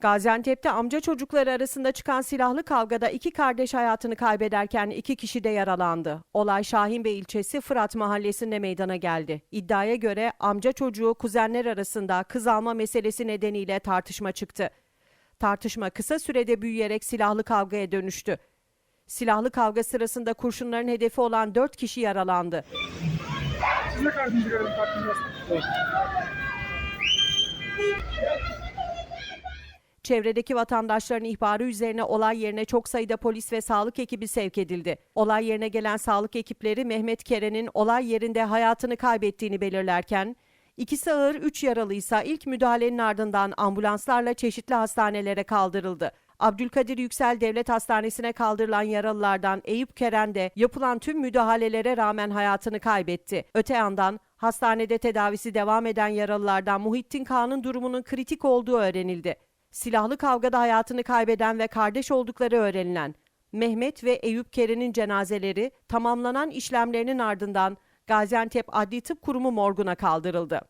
Gaziantep'te amca çocukları arasında çıkan silahlı kavgada iki kardeş hayatını kaybederken iki kişi de yaralandı. Olay Şahinbey ilçesi Fırat mahallesinde meydana geldi. İddiaya göre amca çocuğu kuzenler arasında kız alma meselesi nedeniyle tartışma çıktı. Tartışma kısa sürede büyüyerek silahlı kavgaya dönüştü. Silahlı kavga sırasında kurşunların hedefi olan dört kişi yaralandı. Çevredeki vatandaşların ihbarı üzerine olay yerine çok sayıda polis ve sağlık ekibi sevk edildi. Olay yerine gelen sağlık ekipleri Mehmet Keren'in olay yerinde hayatını kaybettiğini belirlerken, ikisi ağır 3 yaralıysa ilk müdahalenin ardından ambulanslarla çeşitli hastanelere kaldırıldı. Abdülkadir Yüksel Devlet Hastanesi'ne kaldırılan yaralılardan Eyüp Keren de yapılan tüm müdahalelere rağmen hayatını kaybetti. Öte yandan hastanede tedavisi devam eden yaralılardan Muhittin Kağan'ın durumunun kritik olduğu öğrenildi. Silahlı kavgada hayatını kaybeden ve kardeş oldukları öğrenilen Mehmet ve Eyüp Keren'in cenazeleri tamamlanan işlemlerinin ardından Gaziantep Adli Tıp Kurumu morguna kaldırıldı.